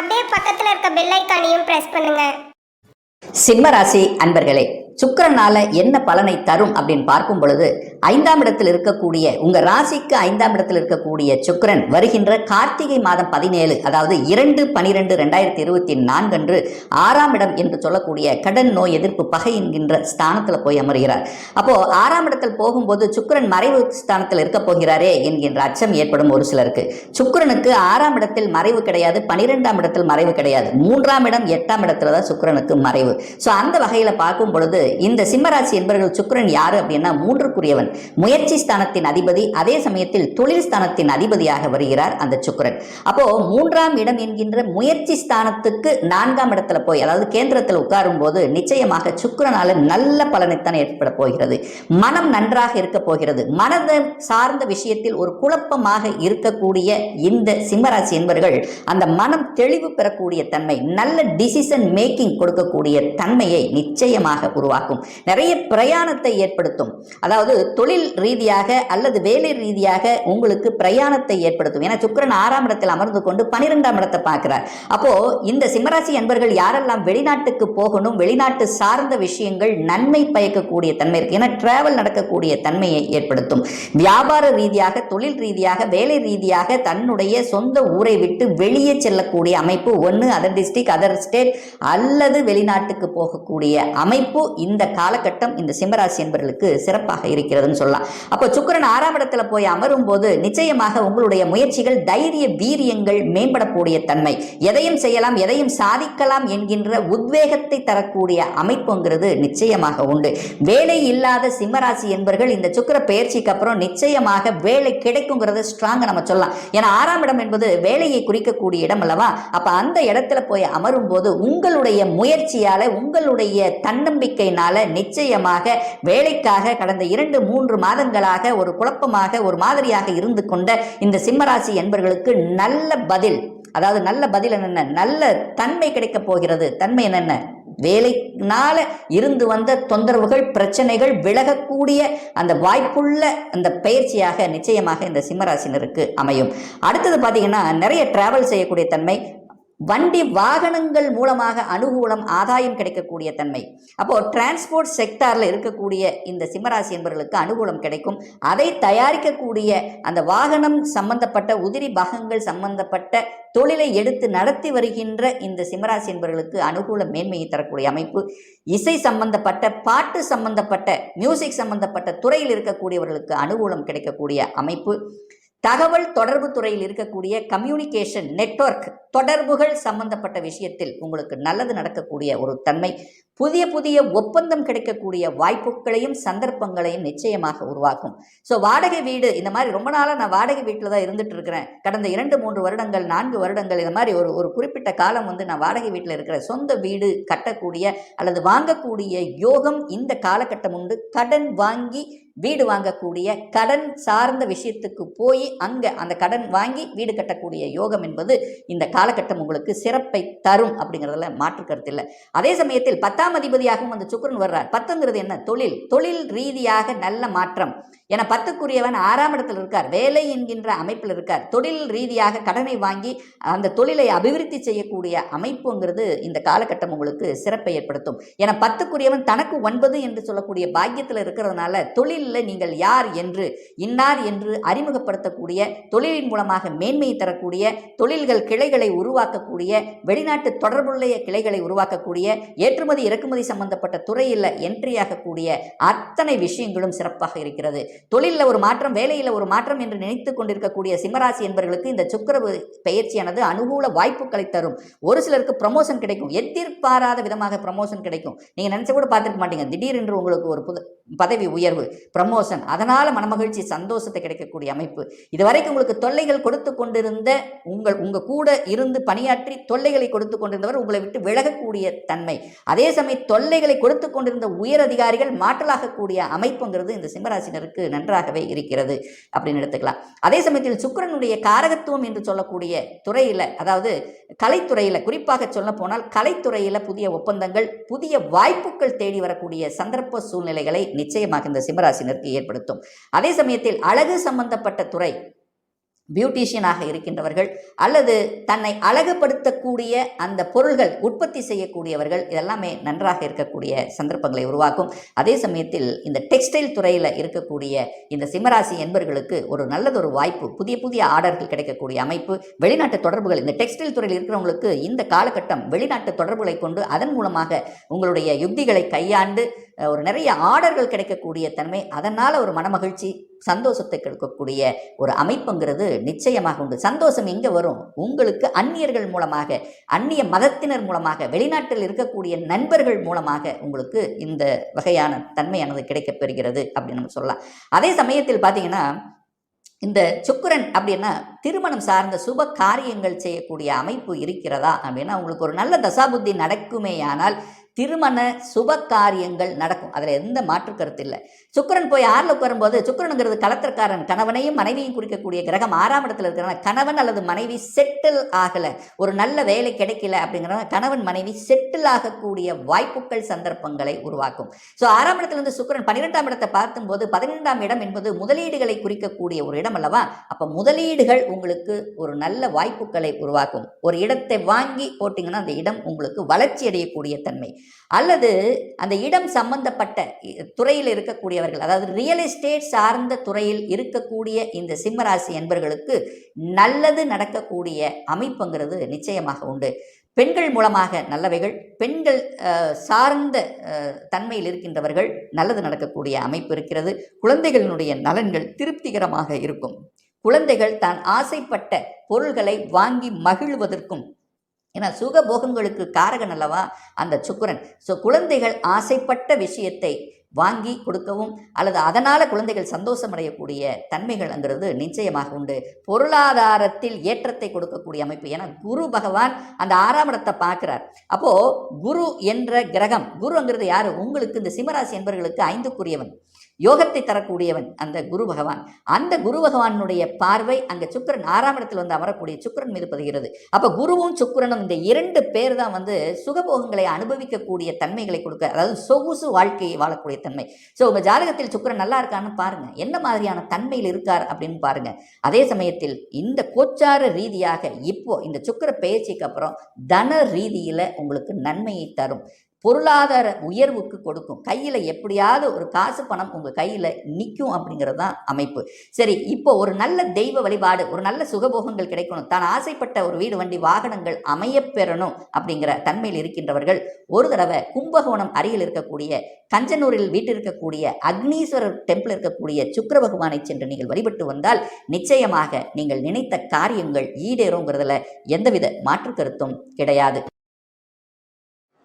அப்படியே பக்கத்துல இருக்க பெல் ஐக்கானையும் பிரஸ் பண்ணுங்க. சிம்மராசி அன்பர்களே சுக்கரனால என்ன பலனை தரும் அப்படின்னு பார்க்கும் பொழுது ஐந்தாம் இடத்தில் இருக்கக்கூடிய உங்க ராசிக்கு ஐந்தாம் இடத்தில் இருக்கக்கூடிய சுக்கரன் வருகின்ற கார்த்திகை மாதம் பதினேழு அதாவது இரண்டு பனிரெண்டு ரெண்டாயிரத்தி இருபத்தி நான்கு அன்று ஆறாம் இடம் என்று சொல்லக்கூடிய கடன் நோய் எதிர்ப்பு பகை என்கின்ற ஸ்தானத்தில் போய் அமர்கிறார். அப்போ ஆறாம் இடத்தில் போகும்போது சுக்கிரன் மறைவு ஸ்தானத்தில் இருக்க போகிறாரே என்கின்ற அச்சம் ஏற்படும் ஒரு சிலருக்கு. சுக்கரனுக்கு ஆறாம் இடத்தில் மறைவு கிடையாது பனிரெண்டாம் இடத்தில் மறைவு கிடையாது. மூன்றாம் இடம் எட்டாம் இடத்துல தான் சுக்கரனுக்கு மறைவு. ஸோ அந்த வகையில் பார்க்கும் பொழுது இந்த சிம்மராசி என்பவர்கள் சுக்கரன் யாரு அப்படின்னா மூன்றுக்குரியவன். முயற்சி ஸ்தானத்தின் அதிபதி அதே சமயத்தில் தொழில் ஸ்தானத்தின் அதிபதியாக வருகிறார் அந்த சுக்கிரன். அப்போ மூன்றாம் இடம் என்கின்ற முயற்சி ஸ்தானத்துக்கு நான்காம் இடத்துல போய் அதாவது கேந்திரத்தில் உட்காரும் போது நிச்சயமாக சுக்கரனால நல்ல பலனைத்தான் ஏற்பட போகிறது. மனம் நன்றாக இருக்க போகிறது. மனதை சார்ந்த விஷயத்தில் ஒரு குழப்பமாக இருக்கக்கூடிய இந்த சிம்மராசி என்பவர்கள் அந்த மனம் தெளிவு பெறக்கூடிய தன்மை நல்ல டிசிஷன் மேக்கிங் கொடுக்கக்கூடிய தன்மையை நிச்சயமாக உருவாக்கும். நிறைய பிரயாணத்தை ஏற்படுத்தும். அதாவது தொழில் ரீதியாக அல்லது வேலை ரீதியாக உங்களுக்கு பிரயாணத்தை ஏற்படுத்தும். ஏன்னா சுக்கிரன் ஆறாம் இடத்தில் அமர்ந்து கொண்டு பனிரெண்டாம் இடத்தை பார்க்கிறார். அப்போ இந்த சிம்மராசி என்பர்கள் யாரெல்லாம் வெளிநாட்டுக்கு போகணும் வெளிநாட்டு சார்ந்த விஷயங்கள் நன்மை பயக்கக்கூடிய தன்மை இருக்கு. ஏன்னா டிராவல் நடக்கக்கூடிய தன்மையை ஏற்படுத்தும். வியாபார ரீதியாக தொழில் ரீதியாக வேலை ரீதியாக தன்னுடைய சொந்த ஊரை விட்டு வெளியே செல்லக்கூடிய அமைப்பு ஒன்று அதர் டிஸ்ட்ரிக்ட் அதர் ஸ்டேட் அல்லது வெளிநாட்டுக்கு போகக்கூடிய அமைப்பு இந்த காலகட்டம் இந்த சிம்மராசி என்பவர்களுக்கு சிறப்பாக இருக்கிறதுன்னு சொல்லலாம். அப்போ சுக்கிரன் ஆறாம் இடத்துல போய் அமரும் போது நிச்சயமாக உங்களுடைய முயற்சிகள் தைரிய வீரியங்கள் மேம்படக்கூடிய தன்மை. எதையும் செய்யலாம் எதையும் சாதிக்கலாம் என்கின்ற உத்வேகத்தை தரக்கூடிய அமைப்புங்கிறது நிச்சயமாக உண்டு. வேலை இல்லாத சிம்மராசி என்பவர்கள் இந்த சுக்கிர பெயர்ச்சிக்கு அப்புறம் நிச்சயமாக வேலை கிடைக்குங்கிறத ஸ்ட்ராங்கா நம்ம சொல்லலாம். ஏன்னா ஆறாம் இடம் என்பது வேலையை குறிக்கக்கூடிய இடம் அல்லவா? அப்ப அந்த இடத்துல போய் அமரும் போது உங்களுடைய முயற்சியால உங்களுடைய தன்னம்பிக்கை தன்னம்பிக்கையினால நிச்சயமாக வேலைக்காக கடந்த இரண்டு மூன்று மாதங்களாக ஒரு குழப்பமாக ஒரு மாதிரியாக இருந்து கொண்ட இந்த சிம்மராசி என்பவர்களுக்கு நல்ல பதில். அதாவது நல்ல பதில் என்னென்ன? நல்ல தன்மை கிடைக்க போகிறது. தன்மை என்னென்ன? வேலைனால இருந்து வந்த தொந்தரவுகள் பிரச்சனைகள் விலகக்கூடிய அந்த வாய்ப்புள்ள அந்த பயிற்சியாக நிச்சயமாக இந்த சிம்மராசினருக்கு அமையும். அடுத்தது பார்த்தீங்கன்னா நிறைய டிராவல் செய்யக்கூடிய தன்மை வண்டி வாகனங்கள் மூலமாக அனுகூலம் ஆதாயம் கிடைக்கக்கூடிய தன்மை. அப்போ டிரான்ஸ்போர்ட் செக்டாரில் இருக்கக்கூடிய இந்த சிம்மராசி என்பவர்களுக்கு அனுகூலம் கிடைக்கும். அதை தயாரிக்கக்கூடிய அந்த வாகனம் சம்பந்தப்பட்ட உதிரி பாகங்கள் சம்பந்தப்பட்ட தொழிலை எடுத்து நடத்தி வருகின்ற இந்த சிம்மராசி என்பவர்களுக்கு அனுகூல மேன்மையை தரக்கூடிய அமைப்பு. இசை சம்பந்தப்பட்ட பாட்டு சம்பந்தப்பட்ட மியூசிக் சம்பந்தப்பட்ட துறையில் இருக்கக்கூடியவர்களுக்கு அனுகூலம் கிடைக்கக்கூடிய அமைப்பு. தகவல் தொடர்பு துறையில் இருக்கக்கூடிய கம்யூனிகேஷன் நெட்வொர்க் தொடர்புகள் சம்பந்தப்பட்ட விஷயத்தில் உங்களுக்கு நல்லது நடக்கக்கூடிய ஒரு தன்மை புதிய புதிய ஒப்பந்தம் கிடைக்கக்கூடிய வாய்ப்புகளையும் சந்தர்ப்பங்களையும் நிச்சயமாக உருவாக்கும். ஸோ வாடகை வீடு இந்த மாதிரி ரொம்ப நாளாக நான் வாடகை வீட்டில் தான் இருந்துட்டு இருக்கிறேன். கடந்த இரண்டு மூன்று வருடங்கள் நான்கு வருடங்கள் இந்த மாதிரி ஒரு ஒரு குறிப்பிட்ட காலம் வந்து நான் வாடகை வீட்டில் இருக்கிற சொந்த வீடு கட்டக்கூடிய அல்லது வாங்கக்கூடிய யோகம் இந்த காலகட்டம் உண்டு. கடன் வாங்கி வீடு வாங்கக்கூடிய கடன் சார்ந்த விஷயத்துக்கு போய் அங்கே அந்த கடன் வாங்கி வீடு கட்டக்கூடிய யோகம் என்பது இந்த காலகட்டம் உங்களுக்கு சிறப்பை தரும் அப்படிங்கிறதுல மாற்று கருத்து இல்லை. அதே சமயத்தில் பத்தாம் ஏழாம் அதிபதியாகவும் அந்த சுக்கரன் வர்றார். பத்துங்கிறது என்ன? தொழில். தொழில் ரீதியாக நல்ல மாற்றம். என பத்துக்குரியவன் ஆறாம் இடத்தில் இருக்கார். வேலை என்கின்ற அமைப்பில் இருக்கார். தொழில் ரீதியாக கடனை வாங்கி அந்த தொழிலை அபிவிருத்தி செய்யக்கூடிய அமைப்புங்கிறது இந்த காலகட்டம் உங்களுக்கு சிறப்பை ஏற்படுத்தும். என பத்துக்குரியவன் தனக்கு ஒன்பது என்று சொல்லக்கூடிய பாக்கியத்தில் இருக்கிறதுனால தொழிலில் நீங்கள் யார் என்று இன்னார் என்று அறிமுகப்படுத்தக்கூடிய தொழிலின் மூலமாக மேன்மையை தரக்கூடிய தொழில்கள் கிளைகளை உருவாக்கக்கூடிய வெளிநாட்டு தொடர்புடைய கிளைகளை உருவாக்கக்கூடிய ஏற்றுமதி இறக்குமதி சம்பந்தப்பட்ட துறையில் என்ட்ரி ஆகக்கூடிய அத்தனை விஷயங்களும் சிறப்பாக இருக்கிறது. தொழிலில் ஒரு மாற்றம் வேலையில் ஒரு மாற்றம் என்று நினைத்து கொண்டிருக்கக்கூடிய சிம்மராசி என்பவர்களுக்கு இந்த சுக்கரவு பயிற்சியானது அனுகூல வாய்ப்புகளை தரும். ஒரு சிலருக்கு ப்ரமோஷன் கிடைக்கும். எதிர்பாராத விதமாக ப்ரமோஷன் கிடைக்கும். நீங்கள் நினைச்ச கூட பார்த்துருக்க மாட்டீங்க. திடீரென்று உங்களுக்கு ஒரு புது பதவி உயர்வு ப்ரமோஷன் அதனால மனமகிழ்ச்சி சந்தோஷத்தை கிடைக்கக்கூடிய அமைப்பு. இதுவரைக்கும் உங்களுக்கு தொல்லைகள் கொடுத்து கொண்டிருந்த உங்கள் உங்க கூட இருந்து பணியாற்றி தொல்லைகளை கொடுத்து கொண்டிருந்தவர் உங்களை விட்டு விலகக்கூடிய தன்மை. அதே சமய தொல்லைகளை கொடுத்து கொண்டிருந்த உயர் அதிகாரிகள் மாற்றலாகக்கூடிய அமைப்புங்கிறது இந்த சிம்மராசினருக்கு நன்றாகவே இருக்கிறது அப்படின்னு எடுத்துக்கலாம். அதே சமயத்தில் சுக்கிரனுடைய காரகத்துவம் என்று சொல்லக்கூடிய துறையில் அதாவது கலைத்துறையில் குறிப்பாக சொல்ல போனால் கலைத்துறையில் புதிய ஒப்பந்தங்கள் புதிய வாய்ப்புகள் தேடி வரக்கூடிய சந்தர்ப்ப சூழ்நிலைகளை நிச்சயமாக இந்த சிம்மராசினருக்கு ஏற்படுத்தும். அதே சமயத்தில் அழகு சம்பந்தப்பட்ட துறை பியூட்டிஷியனாக இருக்கின்றவர்கள் அல்லது தன்னை அழகுபடுத்தக்கூடிய அந்த பொருள்கள் உற்பத்தி செய்யக்கூடியவர்கள் இதெல்லாமே நன்றாக இருக்கக்கூடிய சந்தர்ப்பங்களை உருவாக்கும். அதே சமயத்தில் இந்த டெக்ஸ்டைல் துறையில் இருக்கக்கூடிய இந்த சிம்மராசி என்பர்களுக்கு ஒரு நல்லதொரு வாய்ப்பு புதிய புதிய ஆர்டர்கள் கிடைக்கக்கூடிய அமைப்பு வெளிநாட்டு தொடர்புகள் இந்த டெக்ஸ்டைல் துறையில் இருக்கிறவங்களுக்கு இந்த காலகட்டம் வெளிநாட்டு தொடர்புகளை கொண்டு அதன் மூலமாக உங்களுடைய யுக்திகளை கையாண்டு ஒரு நிறைய ஆர்டர்கள் கிடைக்கக்கூடிய தன்மை அதனால் ஒரு மனமகிழ்ச்சி சந்தோஷத்தை கொடுக்கக்கூடிய ஒரு அமைப்புங்கிறது நிச்சயமாக உண்டு. சந்தோஷம் எங்கே வரும்? உங்களுக்கு அந்நியர்கள் மூலமாக அந்நிய மதத்தினர் மூலமாக வெளிநாட்டில் இருக்கக்கூடிய நண்பர்கள் மூலமாக உங்களுக்கு இந்த வகையான தன்மையானது கிடைக்கப் பெறுகிறது அப்படின்னு நம்ம சொல்லலாம். அதே சமயத்தில் பார்த்தீங்கன்னா இந்த சுக்கரன் அப்படின்னா திருமணம் சார்ந்த சுப காரியங்கள் செய்யக்கூடிய அமைப்பு இருக்கிறதா அப்படின்னா உங்களுக்கு ஒரு நல்ல தசாபுத்தி நடக்குமேயானால் திருமண சுப காரியங்கள் நடக்கும். அதில் எந்த மாற்று கருத்து இல்லை. சுக்கிரன் போய் ஆறில் உட்காரும்போது சுக்கிரனுங்கிறது கலத்திரக்காரன். கணவனையும் மனைவியும் குறிக்கக்கூடிய கிரகம் ஆறாம் இடத்துல இருக்கிறனால கணவன் அல்லது மனைவி செட்டில் ஆகலை. ஒரு நல்ல வேலை கிடைக்கல அப்படிங்கிறவங்க கணவன் மனைவி செட்டில் ஆகக்கூடிய வாய்ப்புகள் சந்தர்ப்பங்களை உருவாக்கும். ஸோ ஆறாம் இடத்துலேருந்து சுக்கரன் சுக்கிரன் பன்னிரெண்டாம் இடத்தை பார்க்கும்போது பதினெண்டாம் இடம் என்பது முதலீடுகளை குறிக்கக்கூடிய ஒரு இடம் அல்லவா? அப்போ முதலீடுகள் உங்களுக்கு ஒரு நல்ல வாய்ப்புகளை உருவாக்கும். ஒரு இடத்தை வாங்கி போட்டிங்கன்னா அந்த இடம் உங்களுக்கு வளர்ச்சி அடையக்கூடிய தன்மை. அல்லது அந்த இடம் சம்பந்தப்பட்ட இ- துறையில் இருக்கக்கூடியவர்கள் அதாவது ரியல் எஸ்டேட் சார்ந்த துறையில் இருக்கக்கூடிய இந்த சிம்மராசி என்பர்களுக்கு நல்லது நடக்கக்கூடிய அமைப்புங்கிறது நிச்சயமாக உண்டு. பெண்கள் மூலமாக நல்லவைகள் பெண்கள் சார்ந்த தன்மையில் இருக்கின்றவர்கள் நல்லது நடக்கக்கூடிய அமைப்பு இருக்கிறது. குழந்தைகளினுடைய நலன்கள் திருப்திகரமாக இருக்கும். குழந்தைகள் தான் ஆசைப்பட்ட பொருள்களை வாங்கி மகிழ்வதற்கும் ஏன்னா சுகபோகங்களுக்கு காரகன் அல்லவா? அந்த சுக்கிரன். ஸோ குழந்தைகள் ஆசைப்பட்ட விஷயத்தை வாங்கி கொடுக்கவும் அல்லது அதனால் குழந்தைகள் சந்தோஷமடையக்கூடிய தன்மைகள்ங்கிறது நிச்சயமாக உண்டு. பொருளாதாரத்தில் ஏற்றத்தை கொடுக்கக்கூடிய அமைப்பு. ஏன்னா குரு பகவான் அந்த ஆறாம் இடத்தை பார்க்குறார். அப்போ குரு என்ற கிரகம் குருங்கிறது யார்? உங்களுக்கு இந்த சிம்மராசி என்பவர்களுக்கு ஐந்துக்குரியவன். யோகத்தை தரக்கூடியவன் அந்த குரு பகவான். அந்த குரு பகவானுடைய பார்வை அங்கே சுக்கிரன் ஆறாம் இடத்தில் வந்து அமரக்கூடிய சுக்கிரன் மீது பதிகிறது. அப்போ குருவும் சுக்கிரனும் இந்த இரண்டு பேர் தான் வந்து சுகபோகங்களை அனுபவிக்கக்கூடிய தன்மைகளை கொடுக்க அதாவது சொகுசு வாழ்க்கையை வாழக்கூடிய தன்மை. ஸோ உங்கள் ஜாதகத்தில் சுக்கிரன் நல்லா இருக்கான்னு பாருங்க. என்ன மாதிரியான தன்மையில் இருக்கார் அப்படின்னு பாருங்க. அதே சமயத்தில் இந்த கோச்சார ரீதியாக இப்போ இந்த சுக்கிர பெயர்ச்சிக்கு அப்புறம் தன ரீதியில் உங்களுக்கு நன்மையை தரும். பொருளாதார உயர்வுக்கு கொடுக்கும். கையில் எப்படியாவது ஒரு காசு பணம் உங்கள் கையில் நிற்கும் அப்படிங்கிறது தான் அமைப்பு. சரி இப்போ ஒரு நல்ல தெய்வ வழிபாடு ஒரு நல்ல சுகபோகங்கள் கிடைக்கணும். தான் ஆசைப்பட்ட ஒரு வீடு வண்டி வாகனங்கள் அமையப்பெறணும் அப்படிங்கிற தன்மையில் இருக்கின்றவர்கள் ஒரு தடவை கும்பகோணம் அருகில் இருக்கக்கூடிய கஞ்சனூரில் வீட்டில் இருக்கக்கூடிய அக்னீஸ்வரர் டெம்பிள் இருக்கக்கூடிய சுக்கர பகவானை சென்று நீங்கள் வழிபட்டு வந்தால் நிச்சயமாக நீங்கள் நினைத்த காரியங்கள் ஈடேறுங்கிறதுல எந்தவித மாற்று கருத்தும் கிடையாது.